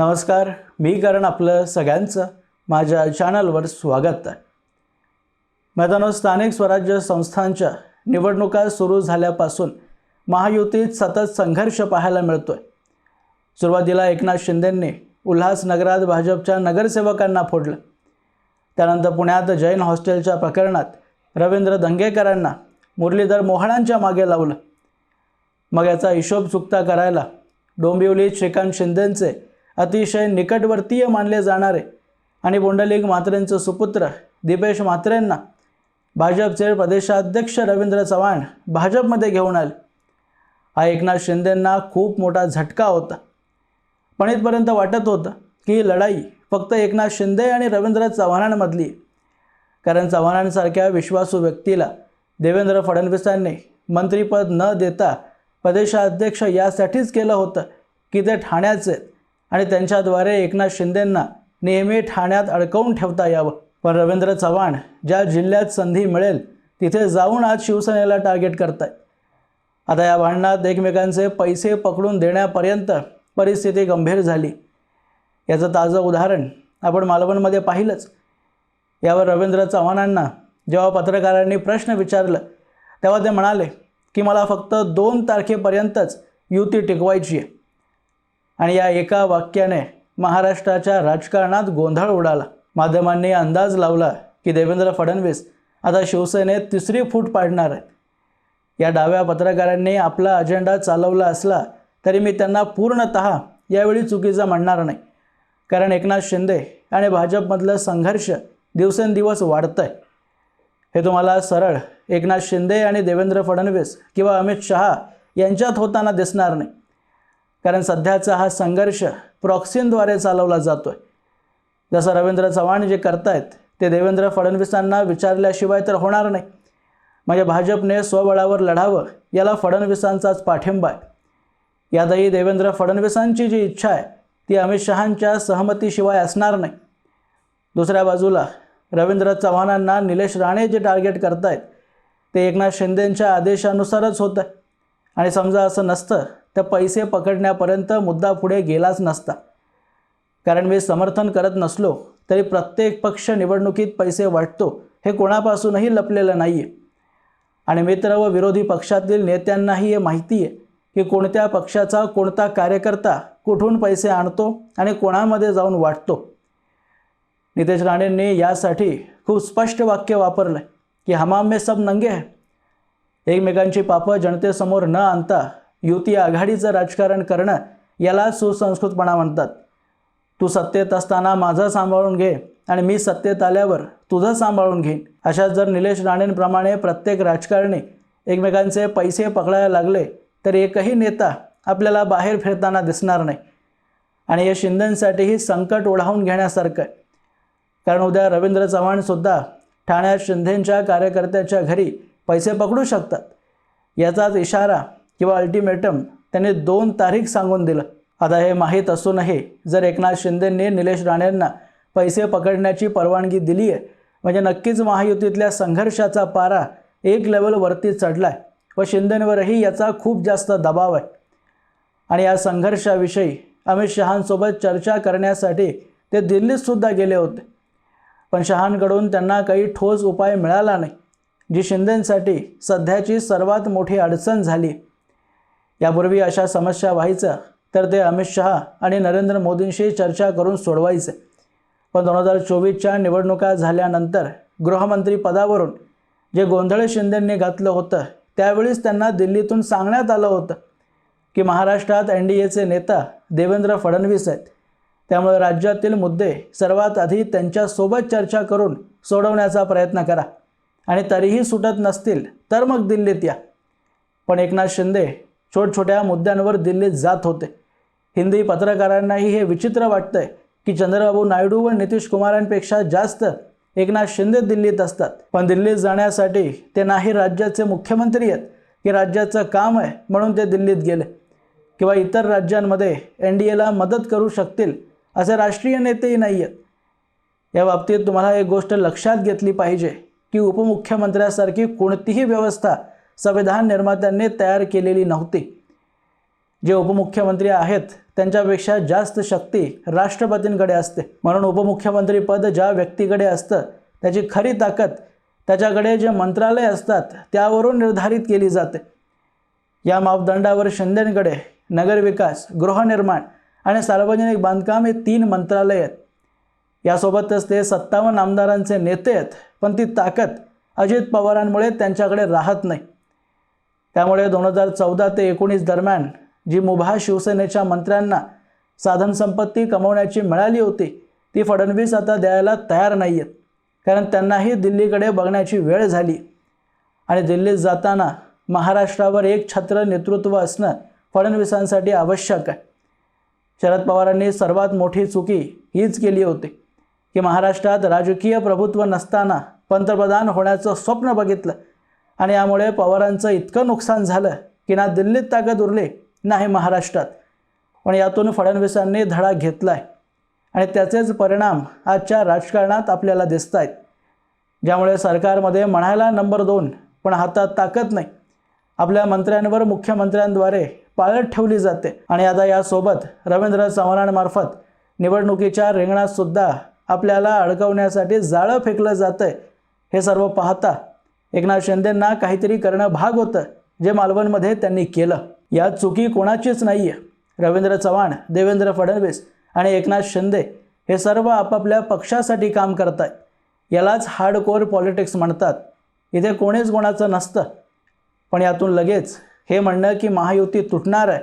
नमस्कार मी कारण आपलं सगळ्यांचं माझ्या चॅनलवर स्वागत आहे. मैदानो स्थानिक स्वराज्य संस्थांच्या निवडणुका सुरू झाल्यापासून महायुतीत सतत संघर्ष पाहायला मिळतो आहे सुरुवातीला एकनाथ शिंदेंनी उल्हासनगरात भाजपच्या नगरसेवकांना फोडलं. त्यानंतर पुण्यात जैन हॉस्टेलच्या प्रकरणात रवींद्र दंगेकरांना मुरलीधर मोहळांच्या मागे लावलं. मग याचा हिशोब चुकता करायला डोंबिवलीत श्रीकांत शिंदेंचे अतिशय निकटवर्तीय मानले जाणारे आणि पुंडलिक म्हात्रेंचं सुपुत्र दिपेश म्हात्रेंना भाजपचे प्रदेशाध्यक्ष रवींद्र चव्हाण भाजपमध्ये घेऊन आले. हा एकनाथ शिंदेंना खूप मोठा झटका होता. पण इथपर्यंत वाटत होतं की ही लढाई फक्त एकनाथ शिंदे आणि रवींद्र चव्हाणांमधली कारण चव्हाणांसारख्या विश्वासू व्यक्तीला देवेंद्र फडणवीसांनी मंत्रिपद न देता प्रदेशाध्यक्ष यासाठीच केलं होतं की ते ठाण्याचे आहेत. आणि त्यांच्याद्वारे एकनाथ शिंदेंना नेहमी ठाण्यात अडकवून ठेवता यावं. पण रवींद्र चव्हाण ज्या जिल्ह्यात संधी मिळेल तिथे जाऊन आज शिवसेनेला टार्गेट करताय आता या भांडणात एकमेकांचे पैसे पकडून देण्यापर्यंत परिस्थिती गंभीर झाली. याचं ताजं उदाहरण आपण मालवणमध्ये पाहिलंच. यावर रवींद्र चव्हाणांना जेव्हा पत्रकारांनी प्रश्न विचारलं तेव्हा ते म्हणाले की मला फक्त दोन तारखेपर्यंतच युती टिकवायची आहे. आणि या एका वाक्याने महाराष्ट्राच्या राजकारणात गोंधळ उडाला. माध्यमांनी अंदाज लावला की देवेंद्र फडणवीस आता शिवसेनेत तिसरी फूट पाडणार आहेत. या डाव्या पत्रकारांनी आपला अजेंडा चालवला असला तरी मी त्यांना पूर्णत यावेळी चुकीचं म्हणणार नाही. कारण एकनाथ शिंदे आणि भाजपमधलं संघर्ष दिवसेंदिवस वाढतं आहे हे तुम्हाला सरळ एकनाथ शिंदे आणि देवेंद्र फडणवीस किंवा अमित शहा यांच्यात होताना दिसणार नाही. कारण सध्याचा हा संघर्ष प्रॉक्सींद्वारे चालवला जातो आहे जसं रवींद्र चव्हाण जे करतायत ते देवेंद्र फडणवीसांना विचारल्याशिवाय तर होणार नाही. म्हणजे भाजपने स्वबळावर लढावं याला फडणवीसांचाच पाठिंबा आहे. यातही देवेंद्र फडणवीसांची जी इच्छा आहे ती अमित शहांच्या सहमतीशिवाय असणार नाही. दुसऱ्या बाजूला रवींद्र चव्हाणांना निलेश राणे जे टार्गेट करतायत ते एकनाथ शिंदेंच्या आदेशानुसारच होतं आणि समजा असं नसतं तर पैसे पकडण्यापर्यंत मुद्दा पुढे गेलाच नसता. कारण मी समर्थन करत नसलो तरी प्रत्येक पक्ष निवडणुकीत पैसे वाटतो हे कोणापासूनही लपलेलं नाही आहे आणि मित्र व विरोधी पक्षातील नेत्यांनाही हे माहिती आहे की कोणत्या पक्षाचा कोणता कार्यकर्ता कुठून पैसे आणतो आणि कोणामध्ये जाऊन वाटतो. नितेश राणेंनी यासाठी खूप स्पष्ट वाक्य वापरलं की हमाम में सब नंगे आहे एकमेकांची पापं जनतेसमोर न आणता युती आघाडीचं राजकारण करणं याला सुसंस्कृतपणा म्हणतात. तू सत्तेत असताना माझं सांभाळून घे आणि मी सत्तेत आल्यावर तुझं सांभाळून घेईन. अशा जर निलेश राणेंप्रमाणे प्रत्येक राजकारणी एकमेकांचे पैसे पकडायला लागले तर एकही नेता आपल्याला बाहेर फिरताना दिसणार नाही. आणि या शिंदेंसाठीही संकट ओढावून घेण्यासारखं आहे. कारण उद्या रवींद्र चव्हाणसुद्धा ठाण्यात शिंदेंच्या कार्यकर्त्याच्या घरी पैसे पकडू शकतात. याचाच इशारा किंवा अल्टिमेटम त्यांनी दोन तारीख सांगून दिलं. आता हे माहीत असूनही जर एकनाथ शिंदेंनी निलेश राणेंना पैसे पकडण्याची परवानगी दिली आहे म्हणजे नक्कीच महायुतीतल्या संघर्षाचा पारा एक लेवलवरती चढला आहे व शिंदेंवरही याचा खूप जास्त दबाव आहे. आणि या संघर्षाविषयी अमित शहांसोबत चर्चा करण्यासाठी ते दिल्लीतसुद्धा गेले होते. पण शहांकडून त्यांना काही ठोस उपाय मिळाला नाही जी शिंदेंसाठी सध्याची सर्वात मोठी अडचण झाली. यापूर्वी अशा समस्या व्हायचं तर ते अमित शहा आणि नरेंद्र मोदींशी चर्चा करून सोडवायचे. पण दोन हजार चोवीसच्या निवडणुका झाल्यानंतर गृहमंत्री पदावरून जे गोंधळ शिंदेंनी घातलं होतं त्यावेळीच त्यांना दिल्लीतून सांगण्यात आलं होतं की महाराष्ट्रात एन डी एचे नेता देवेंद्र फडणवीस आहेत. त्यामुळे राज्यातील मुद्दे सर्वात आधी त्यांच्यासोबत चर्चा करून सोडवण्याचा प्रयत्न करा. आणि तरीही सुटत नसतील तर मग दिल्लीत या. पण एकनाथ शिंदे छोटछोट्या मुद्द्यांवर दिल्लीत जात होते. हिंदी पत्रकारांनाही हे विचित्र वाटतंय की चंद्रबाबू नायडू व नितीश कुमारांपेक्षा जास्त एकनाथ शिंदे दिल्लीत असतात. पण दिल्लीत जाण्यासाठी ते नाही राज्याचे मुख्यमंत्री आहेत की राज्याचं काम आहे म्हणून ते दिल्लीत गेले. किंवा इतर राज्यांमध्ये एन डी एला मदत करू शकतील असे राष्ट्रीय नेतेही नाही आहेत. या बाबतीत तुम्हाला एक गोष्ट लक्षात घेतली पाहिजे की उपमुख्यमंत्र्यासारखी कोणतीही व्यवस्था संविधान निर्मात्यांनी तयार केलेली नव्हती. जे उपमुख्यमंत्री आहेत त्यांच्यापेक्षा जास्त शक्ती राष्ट्रपतींकडे असते. म्हणून उपमुख्यमंत्री पद ज्या व्यक्तीकडे असतं त्याची खरी ताकद त्याच्याकडे जे मंत्रालय असतात त्यावरून निर्धारित केली जाते. या मापदंडावर शिंदेकडे नगरविकास गृहनिर्माण आणि सार्वजनिक बांधकाम हे तीन मंत्रालय आहेत. यासोबतच ते सत्तावन्न आमदारांचे नेते आहेत पण ती ताकद अजित पवारांमुळे त्यांच्याकडे राहत नाही. त्यामुळे दोन हजार चौदा ते एकोणीस दरम्यान जी मुभा शिवसेनेच्या मंत्र्यांना साधनसंपत्ती कमवण्याची मिळाली होती ती फडणवीस आता द्यायला तयार नाही आहेत कारण त्यांनाही दिल्लीकडे बघण्याची वेळ झाली. आणि दिल्लीत जाताना महाराष्ट्रावर एक छत्र नेतृत्व असणं फडणवीसांसाठी आवश्यक आहे. शरद पवारांनी सर्वात मोठी चुकी हीच केली होती की महाराष्ट्रात राजकीय प्रभुत्व नसताना पंतप्रधान होण्याचं स्वप्न बघितलं. आणि यामुळे पवारांचं इतकं नुकसान झालं की ना दिल्लीत ताकद उरली नाही महाराष्ट्रात. पण यातून फडणवीसांनी धडा घेतला आहे आणि त्याचेच परिणाम आजच्या राजकारणात आपल्याला दिसत आहेत ज्यामुळे सरकारमध्ये म्हणायला नंबर दोन पण हातात ताकद नाही. आपल्या मंत्र्यांवर मुख्यमंत्र्यांद्वारे पाळत ठेवली जाते. आणि आता यासोबत रवींद्र चव्हाणांमार्फत निवडणुकीच्या रिंगणातसुद्धा आपल्याला अडकवण्यासाठी जाळं फेकलं जातं आहे हे सर्व पाहता एकनाथ शिंदेंना काहीतरी करणं भाग होतं जे मालवणमध्ये त्यांनी केलं. यात चुकी कोणाचीच नाही आहे रवींद्र चव्हाण देवेंद्र फडणवीस आणि एकनाथ शिंदे हे सर्व आपापल्या पक्षासाठी काम करत आहेत यालाच हार्डकोअर पॉलिटिक्स म्हणतात. इथे कोणीच कोणाचं नसतं. पण यातून लगेच हे म्हणणं की महायुती तुटणार आहे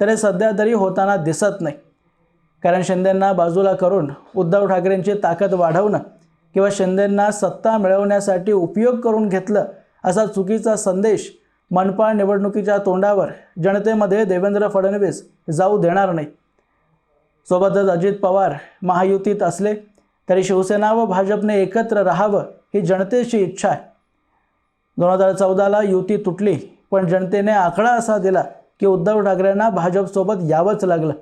तर हे सध्या तरी होताना दिसत नाही. कारण शिंदेंना बाजूला करून उद्धव ठाकरेंची ताकद वाढवणं किंवा शिंदेंना सत्ता मिळवण्यासाठी उपयोग करून घेतलं असा चुकीचा संदेश मनपा निवडणुकीच्या तोंडावर जनतेमध्ये देवेंद्र फडणवीस जाऊ देणार नाही. सोबतच अजित पवार महायुतीत असले तरी शिवसेना व भाजपने एकत्र राहावं ही जनतेची इच्छा आहे. दोन हजार चौदाला युती तुटली पण जनतेने आकडा असा दिला की उद्धव ठाकरेंना भाजपसोबत यावंच लागलं.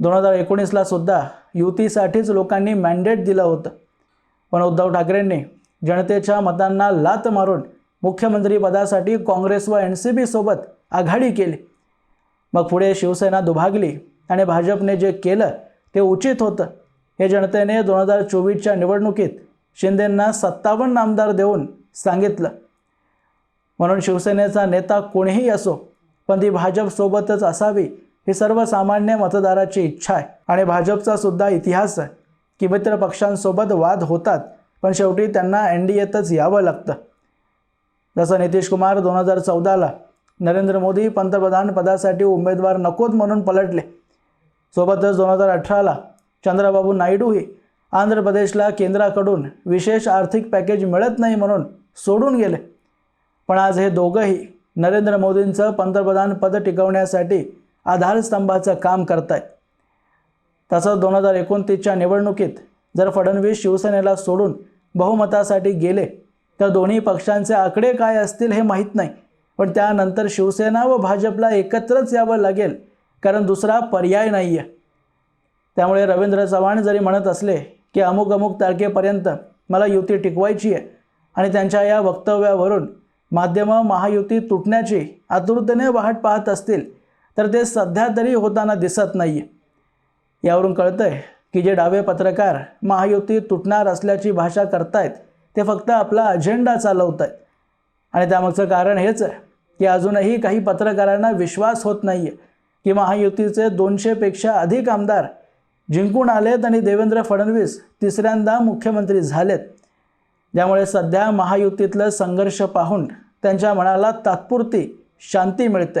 दोन हजार एकोणीसला सुद्धा युतीसाठीच लोकांनी मॅन्डेट दिलं होतं. पण उद्धव ठाकरेंनी जनतेच्या मतांना लात मारून मुख्यमंत्रीपदासाठी काँग्रेस व एन सी बीसोबत आघाडी केली. मग पुढे शिवसेना दुभागली आणि भाजपने जे केलं ते उचित होतं. हे जनतेने दोन हजार चोवीसच्या निवडणुकीत शिंदेंना सत्तावन्न आमदार देऊन सांगितलं. म्हणून शिवसेनेचा नेता कोणीही असो पण ती भाजपसोबतच असावी ही सर्वसामान्य मतदाराची इच्छा आहे. आणि भाजपचा सुद्धा इतिहास आहे. की मित्र पक्षांसोबत वाद होतात पण शेवटी त्यांना एन डी एतच यावं लागतं. जसं नितीश कुमार दोन हजार चौदाला नरेंद्र मोदी पंतप्रधान पदासाठी उमेदवार नकोत म्हणून पलटले. सोबतच दोन हजार अठराला चंद्रबाबू नायडूही आंध्र प्रदेशला केंद्राकडून विशेष आर्थिक पॅकेज मिळत नाही म्हणून सोडून गेले. पण आज हे दोघंही नरेंद्र मोदींचं पंतप्रधान पद टिकवण्यासाठी आधारस्तंभाचं काम करत आहेत तसंच दोन हजार एकोणतीसच्या निवडणुकीत जर फडणवीस शिवसेनेला सोडून बहुमतासाठी गेले तर दोन्ही पक्षांचे आकडे काय असतील हे माहीत नाही. पण त्यानंतर शिवसेना व भाजपला एकत्रच यावं लागेल कारण दुसरा पर्याय नाही आहे त्यामुळे रवींद्र चव्हाण जरी म्हणत असले की अमुक अमुक तारखेपर्यंत मला युती टिकवायची आहे आणि त्यांच्या या वक्तव्यावरून माध्यमं महायुती तुटण्याची आतुरतेने वाट पाहत असतील तर ते सध्या तरी होताना दिसत नाही आहे यावरून कळतंय की जे डावे पत्रकार महायुती तुटणार असल्याची भाषा करतायत ते फक्त आपला अजेंडा चालवत आहेत आणि त्यामागचं कारण हेच आहे की अजूनही काही पत्रकारांना विश्वास होत नाही आहे की महायुतीचे दोनशेपेक्षा अधिक आमदार जिंकून आलेत आणि देवेंद्र फडणवीस तिसऱ्यांदा मुख्यमंत्री झालेत. ज्यामुळे सध्या महायुतीतलं संघर्ष पाहून त्यांच्या मनाला तात्पुरती शांती मिळते.